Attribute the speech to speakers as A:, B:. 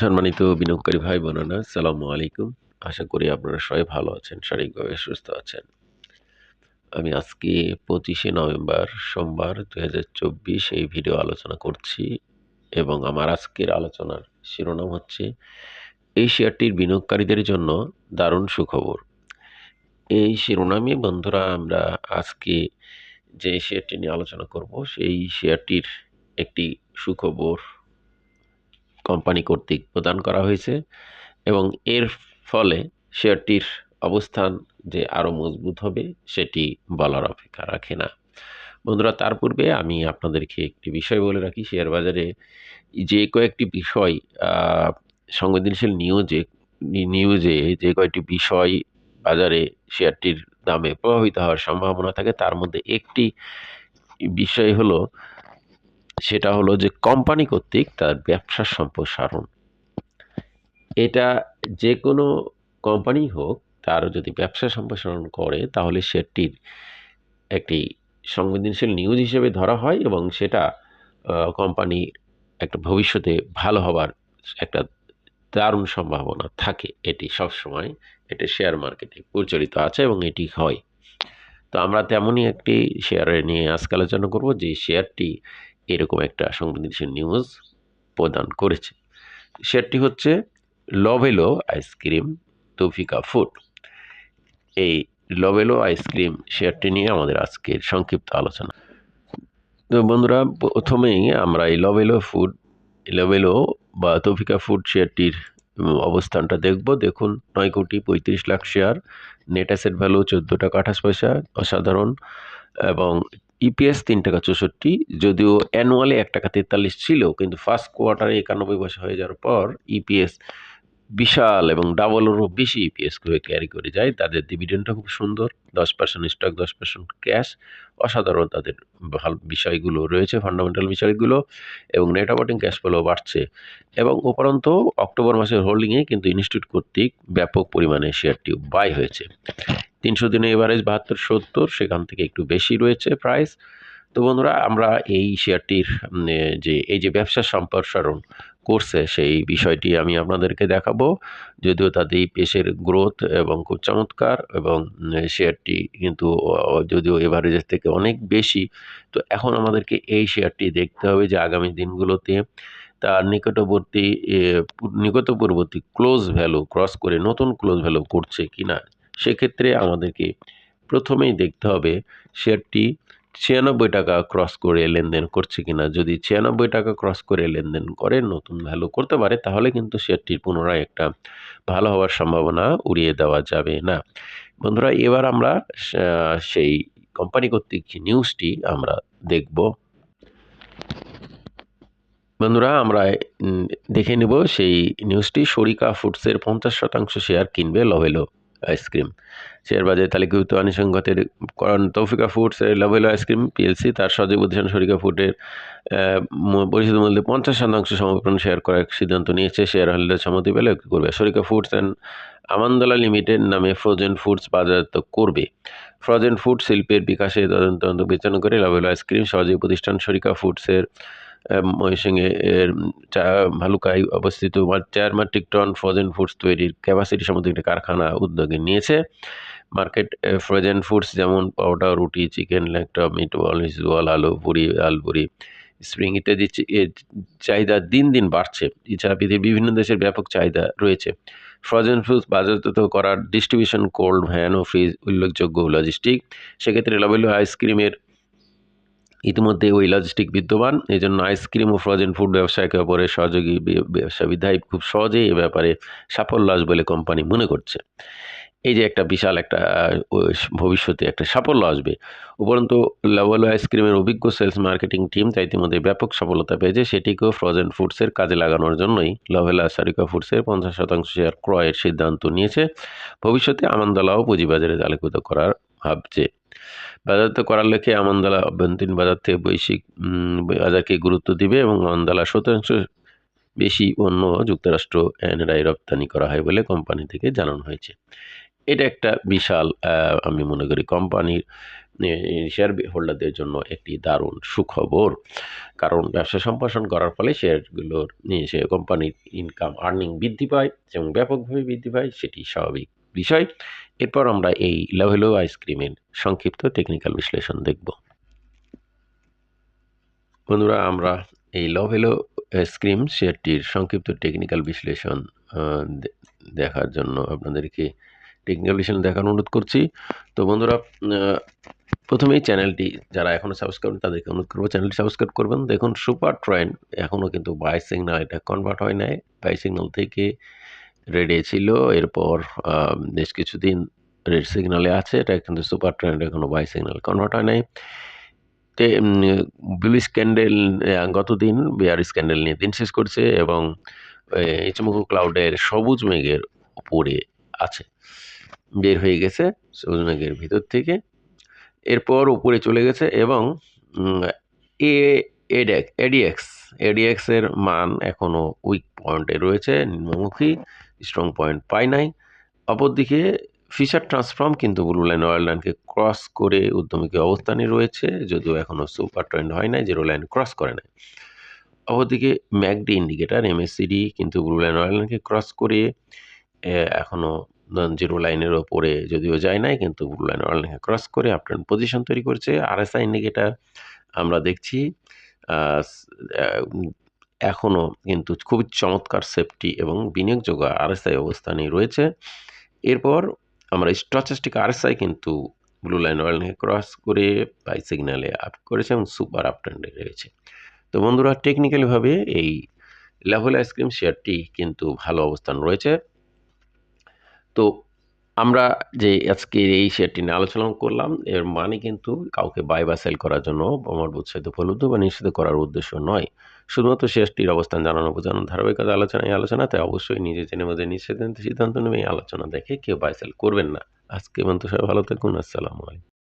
A: সম্মানিত বিনিয়োগকারী ভাই বোনেরা সালামু আলাইকুম। আশা করি আপনারা সবাই ভালো আছেন, শারীরিকভাবে সুস্থ আছেন। আমি আজকে পঁচিশে নভেম্বর সোমবার দু হাজার চব্বিশ এই ভিডিও আলোচনা করছি এবং আমার আজকের আলোচনার শিরোনাম হচ্ছে এই শেয়ারটির বিনিয়োগকারীদের জন্য দারুণ সুখবর। এই শিরোনামে বন্ধুরা আমরা আজকে যে শেয়ারটি নিয়ে আলোচনা করব, সেই শেয়ারটির একটি সুখবর কোম্পানি কর্তৃক প্রদান করা হয়েছে এবং এর ফলে শেয়ারটির অবস্থান যে আরও মজবুত হবে সেটি বলার অপেক্ষা রাখে না। বন্ধুরা, তার পূর্বে আমি আপনাদেরকে একটি বিষয় বলে রাখি, শেয়ার বাজারে যে কয়েকটি বিষয় সংবেদনশীল নিউজে নিউজে যে কয়েকটি বিষয় বাজারে শেয়ারটির দামে প্রভাবিত হওয়ার সম্ভাবনা থাকে, তার মধ্যে একটি বিষয় হলো সেটা হলো যে কোম্পানি কর্তৃক তার ব্যবসার সম্প্রসারণ এটা যে কোনো কোম্পানি হোক তার যদি ব্যবসা সম্প্রসারণ করে, তাহলে সেটির একটি সংবেদনশীল নিউজ হিসেবে ধরা হয় এবং সেটা কোম্পানির একটা ভবিষ্যতে ভালো হবার একটা দারুণ সম্ভাবনা থাকে। এটি সবসময় এটি শেয়ার মার্কেটে প্রচলিত আছে এবং এটি হয়। তো আমরা তেমনই একটি শেয়ারে নিয়ে আজকে আলোচনা করব যে শেয়ারটি এরকম একটা সংবেদনশীল নিউজ প্রদান করেছে। সেটি হচ্ছে লভেলো আইসক্রিম তৌফিকা ফুড এই লভেলো আইসক্রিম শেয়ারটি নিয়ে আমাদের আজকের সংক্ষিপ্ত আলোচনা। তো বন্ধুরা, প্রথমেই আমরা এই লভেলো ফুড লভেলো বা তৌফিকা ফুড শেয়ারটির অবস্থানটা দেখব। দেখুন, নয় কোটি পঁয়ত্রিশ lakh share net asset value চোদ্দ টাকা আঠাশ পয়সা, অসাধারণ। এবং ইপিএস তিন টাকা চৌষট্টি, যদিও অ্যানুয়ালি এক টাকা তেতাল্লিশ ছিল কিন্তু ফার্স্ট কোয়ার্টারে একানব্বই পয়সা হয়ে যাওয়ার পর ইপিএস বিশাল এবং ডাবলেরও বেশি ইপিএস করে ক্যারি করে যায়। তাদের ডিভিডেন্ডটা খুব সুন্দর, দশ পার্সেন্ট স্টক দশ পার্সেন্ট ক্যাশ অসাধারণ তাদের ভালো বিষয়গুলো রয়েছে ফান্ডামেন্টাল বিষয়গুলো, এবং নেট অপারেটিং ক্যাশ ফ্লো বাড়ছে। এবং উপরন্ত অক্টোবর মাসের হোল্ডিংয়ে কিন্তু ইনস্টিটিউট কর্তৃক ব্যাপক পরিমাণে শেয়ারটি বাই হয়েছে। তিনশো দিনে এভারেজ, বাহাত্তর, সত্তর, সেখান থেকে একটু বেশি রয়েছে প্রাইস তো বন্ধুরা, আমরা এই শেয়ারটির যে, এই যে ব্যবসা সম্প্রসারণ করছে সেই বিষয়টি আমি আপনাদেরকে দেখাবো। যদিও তাদের পেশের গ্রোথ এবং খুব চমৎকার এবং শেয়ারটি কিন্তু যদিও এভারেজের থেকে অনেক বেশি, তো এখন আমাদেরকে এই শেয়ারটি দেখতে হবে যে আগামী দিনগুলোতে তার নিকটবর্তী নিকটপূর্বর্তী ক্লোজ ভ্যালু ক্রস করে নতুন ক্লোজ ভ্যালু করছে কি না সেক্ষেত্রে আমাদেরকে প্রথমেই দেখতে হবে শেয়ারটি ছিয়ানব্বই টাকা ক্রস করে লেনদেন করছে কিনা। যদি ছিয়ানব্বই টাকা ক্রস করে লেনদেন করে, নতুন ভ্যালু করতে পারে, তাহলে কিন্তু শেয়ারটির পুনরায় একটা ভালো হওয়ার সম্ভাবনা উড়িয়ে দেওয়া যাবে না। বন্ধুরা, এবার আমরা সেই কোম্পানি কর্তৃক নিউজটি আমরা দেখব। বন্ধুরা, আমরা দেখে নেব সেই নিউজটি শরিকা ফুডসের পঞ্চাশ শতাংশ শেয়ার কিনবে লভেলো আইসক্রিম। শেয়ার বাজারে তালিকাভুক্ত আনুষঙ্গতের Taufika foods Lovello ice cream PLC তার সহযোগী প্রতিষ্ঠান শরিকা ফুডের পরিচিত মূল্যে পঞ্চাশ শতাংশ সমর্পণ শেয়ার করার সিদ্ধান্ত নিয়েছে শেয়ার হোল্ডার সম্মতি পেলে করবে। শরিকা ফুডস অ্যান্ড আমানদলা লিমিটেড নামে ফ্রোজেন ফুডস বাজারজাত করবে। ফ্রোজেন ফুড শিল্পের বিকাশে তদন্ত বিবেচনা করে লাভেল আইসক্রিম সহযোগী প্রতিষ্ঠান শরিকা ফুডসের ময়মনসিংহে এর ভালুকায় অবস্থিত চার মেট্রিক টন ফ্রোজেন ফুডস তৈরির ক্যাপাসিটি সম্বন্ধে একটি কারখানা উদ্যোগে নিয়েছে। মার্কেট ফ্রোজেন ফুডস যেমন পাউডার, রুটি, চিকেন ল্যাপটপ মিট বল মিসবল আলু পুরি আলপুরি, স্প্রিং ইত্যাদি চাহিদা দিন দিন বাড়ছে। এছাড়া পৃথিবীর বিভিন্ন দেশের ব্যাপক চাহিদা রয়েছে। ফ্রোজেন ফুডস বাজারজাত করার ডিস্ট্রিবিউশন, কোল্ড ভ্যান ও ফ্রিজ উল্লেখযোগ্য লজিস্টিক সেক্ষেত্রে লাভেল আইসক্রিমের ইতিমধ্যে ওই লজিস্টিক বিদ্যমান। এই জন্য আইসক্রিম ও ফ্রোজেন ফুড ব্যবসায়কে অপরের সহযোগী ব্যবসা বিধায় খুব সহজেই এ ব্যাপারে সাফল্য আসবে বলে কোম্পানি মনে করছে। এই যে একটা বিশাল একটা ভবিষ্যতে একটা সাফল্য আসবে। উপরন্তু লেভেল আইসক্রিমের অভিজ্ঞ সেলস মার্কেটিং টিম তা ইতিমধ্যে ব্যাপক সফলতা পেয়েছে। সেটিকেও ফ্রোজেন ফুডসের কাজে লাগানোর জন্যই লভেলা সারিকা ফুডসের পঞ্চাশ শতাংশ শেয়ার ক্রয়ের সিদ্ধান্ত নিয়েছে। ভবিষ্যতে আমানদালাও পুঁজিবাজারে তালিকাভুক্ত করার ভাবছে। বাজারত করার লেখে আমানদালা অভ্যন্তরীণ বাজার থেকে বৈশ্বিক বাজারকে গুরুত্ব দিবে এবং আমানদালা শতাংশ বেশি অন্য যুক্তরাষ্ট্র এনআরআই রপ্তানি করা হয় বলে কোম্পানি থেকে জানানো হয়েছে। এটা একটা বিশাল আমি মনে করি কোম্পানির শেয়ার হোল্ডারদের জন্য একটি দারুণ সুখবর। কারণ ব্যবসা সম্প্রসারণ করার ফলে শেয়ারগুলোর সে কোম্পানির ইনকাম আর্নিং বৃদ্ধি পায় এবং ব্যাপকভাবে বৃদ্ধি পায়, সেটি স্বাভাবিক বিষয়। এরপর আমরা এই লেভেলো আইসক্রিমের সংক্ষিপ্ত টেকনিক্যাল বিশ্লেষণ দেখব। বন্ধুরা, আমরা এই লভেলো আইসক্রিম শেয়ারটির সংক্ষিপ্ত টেকনিক্যাল বিশ্লেষণ দেখার জন্য আপনাদেরকে টেকনিক্যাল বিশ্লেষণ দেখার অনুরোধ করছি। তো বন্ধুরা প্রথমেই চ্যানেলটি যারা এখনও সাবস্ক্রাইব তাদেরকে অনুরোধ করব চ্যানেলটি সাবস্ক্রাইব করবেন। দেখুন সুপার ট্রেন্ড এখনও কিন্তু বাই সিগনাল এটা কনভার্ট হয় নাই। বাই সিগনাল থেকে রেডে ছিল, এরপর বেশ কিছুদিন রেড সিগনালে আছে, এটা কিন্তু সুপার ট্রেন্ড এখনও বাই সিগনাল কনভার্ট হয় নাই। ব্লু স্ক্যান্ডেল গতদিন বিয়ার স্ক্যান্ডেল নিয়ে দিন শেষ করছে এবং ইচমুকু ক্লাউডের সবুজ মেঘের উপরে আছে। বের হয়ে গেছে সবুজ মেঘের ভিতর থেকে। এরপর উপরে চলে গেছে এবং এ, এডেক, এডিএক্স এডিএক্সের মান এখনও উইক পয়েন্টে রয়েছে, নিম্নমুখী স্ট্রং পয়েন্ট পায় নাই। অপরদিকে ফিশার ট্রান্সফর্ম কিন্তু ব্লু লাইন অয়েল লাইনকে ক্রস করে উদ্যমীকে অবস্থানে রয়েছে, যদিও এখনও সুপার ট্রেন্ড হয় নাই জিরো লাইন ক্রস করে নাই। অপরদিকে ম্যাকডি ইন্ডিকেটার এমএসসিডি কিন্তু ব্লু লাইন অয়েল লাইনকে ক্রস করে এখনও জিরো লাইনের ওপরে যদিও যায় নাই, কিন্তু ব্লু লাইন অয়েল লাইনকে ক্রস করে আপট্রেন্ড পজিশন তৈরি করছে। আরএসআই ইন্ডিকেটার আমরা দেখছি এখনও কিন্তু খুবই চমৎকার সেফটি এবং বিনিয়োগযোগ্য আরএসআই অবস্থানে রয়েছে। এরপর আমরা স্ট্রচাস্টিক আরএসআই কিন্তু ব্লু লাইন অয়েল নিয়ে ক্রস করে বাই সিগন্যালে আপ করেছে এবং সুপার আপ ট্রেন্ডে রয়েছে। তো বন্ধুরা টেকনিক্যালিভাবে এই লেভেল আইসক্রিম শেয়ারটি কিন্তু ভালো অবস্থান রয়েছে। তো আমরা যে আজকে এই শেয়ারটি নিয়ে আলোচনা করলাম, এর মানে কিন্তু কাউকে বাই বা সেল করার জন্য আমার উৎসাহিত উপলব্ধ বা নিশ্চিত করার উদ্দেশ্য নয়। শুধুমাত্র শেয়ারটির অবস্থান জানানো বোঝানো ধারাবাহিকতা আলোচনা, এই আলোচনাতে অবশ্যই নিজে জেনে মধ্যে নিশ্চিত সিদ্ধান্ত নেবে এই আলোচনা দেখে কেউ বাই সেল করবেন না। আজকে মন্ত সবাই ভালো থাকুন, আসসালামু আলাইকুম।